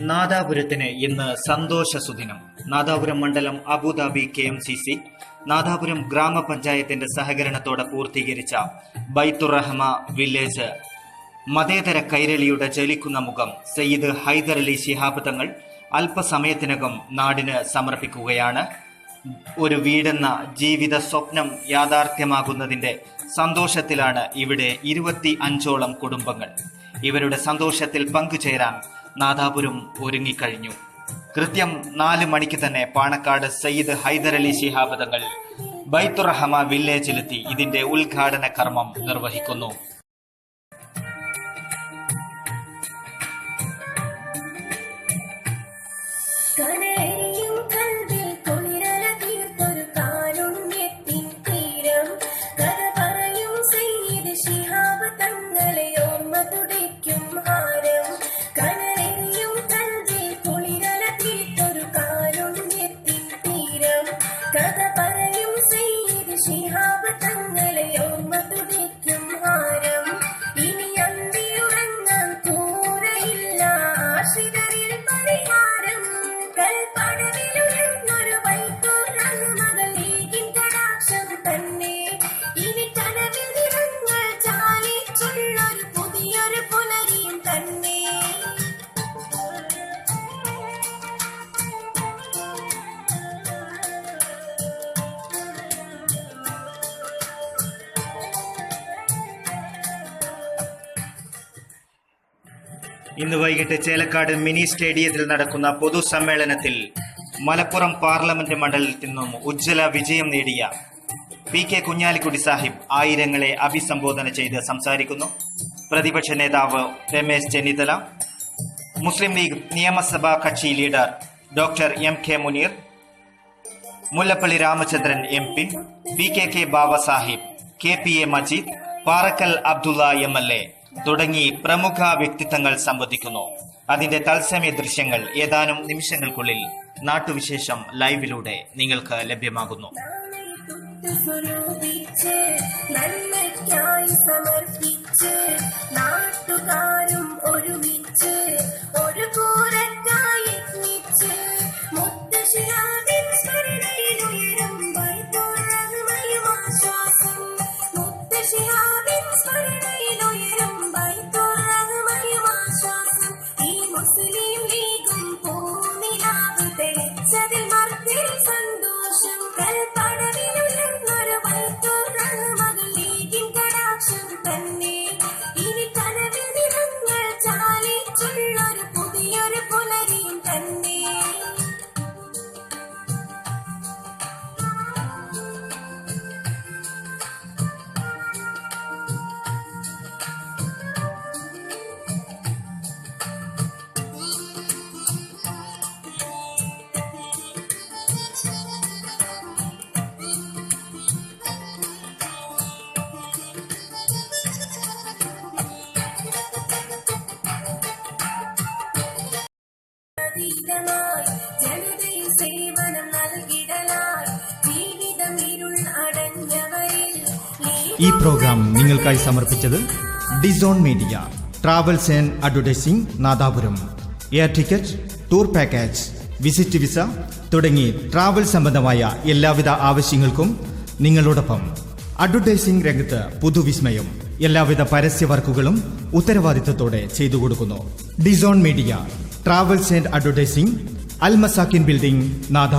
നാദാപുരത്തിന് ഇന്ന് സന്തോഷ സുദിനം നാദാപുരം മണ്ഡലം Abu Dhabi K M C C. Nadapuram ഗ്രാമപഞ്ചായത്തിന്റെ സഹകരണത്തോടെ പൂർത്തീകരിച്ച ബൈത്തുറഹ്മ വില്ലേജ്. മതേതര കൈരളിയുടെ ചലിക്കുന്ന മുഖം സയ്യിദ് ഹൈദർ അലി ശിഹാബ് തങ്ങൾ അല്പസമയത്തിനകം നാടിന് സമർപ്പിക്കുകയാണ്. ഒരു വീടെന്ന ജീവിത സ്വപ്നം യാഥാർത്ഥ്യമാകുന്നതിന്റെ സന്തോഷത്തിലാണ് ഇവിടെ ഇരുപത്തി അഞ്ചോളം കുടുംബങ്ങൾ. ഇവരുടെ സന്തോഷത്തിൽ പങ്കുചേരാൻ നാദാപുരം ഒരുങ്ങിക്കഴിഞ്ഞു. കൃത്യം നാല് മണിക്ക് തന്നെ പാണക്കാട് സയ്യിദ് ഹൈദരലി ശിഹാബ് തങ്ങൾ ബൈത്തുറഹമ വില്ലേജിലെത്തി ഇതിന്റെ ഉദ്ഘാടന കർമ്മം നിർവഹിക്കുന്നു. കനയും Cada ഇന്ന് വൈകിട്ട് ചേലക്കാട് മിനി സ്റ്റേഡിയത്തിൽ നടക്കുന്ന പൊതുസമ്മേളനത്തിൽ മലപ്പുറം പാർലമെന്റ് മണ്ഡലത്തിൽ നിന്നും ഉജ്ജ്വല വിജയം നേടിയ പി കെ കുഞ്ഞാലിക്കുട്ടി സാഹിബ് ആയിരങ്ങളെ അഭിസംബോധന ചെയ്ത് സംസാരിക്കുന്നു. പ്രതിപക്ഷ നേതാവ് രമേശ് ചെന്നിത്തല മുസ്ലിം ലീഗ് നിയമസഭാ കക്ഷി leader doctor M K Muneer Mullappally Ramachandran M P P K K Babasahib K P A Majeed Parakkal Abdulla M L A തുടങ്ങി പ്രമുഖ വ്യക്തിത്വങ്ങൾ സംബന്ധിക്കുന്നു. അതിന്റെ തത്സമയ ദൃശ്യങ്ങൾ ഏതാനും നിമിഷങ്ങൾക്കുള്ളിൽ നാട്ടുവിശേഷം ലൈവിലൂടെ നിങ്ങൾക്ക് ലഭ്യമാകുന്നു. അതീതമായി ജനതയിൽ സേവനം നൽകിടലായി. ജീവിതം ഇരുൾ അടഞ്ഞവരിൽ ഈ പ്രോഗ്രാം നിങ്ങൾക്കായി സമർപ്പിച്ചത് Dezone media travels and advertising Nadapuram. Air ticket tour package visit visa തുടങ്ങി ട്രാവൽ സംബന്ധമായ എല്ലാവിധ ആവശ്യങ്ങൾക്കും നിങ്ങളോടൊപ്പം. അഡ്വർടൈസിംഗ് രംഗത്ത് പുതുവിസ്മയം എല്ലാവിധ പരസ്യ വർക്കുകളും ഉത്തരവാദിത്തത്തോടെ ചെയ്തു കൊടുക്കുന്നു. Dezone media travels and advertising Al Masakin building Nadapuram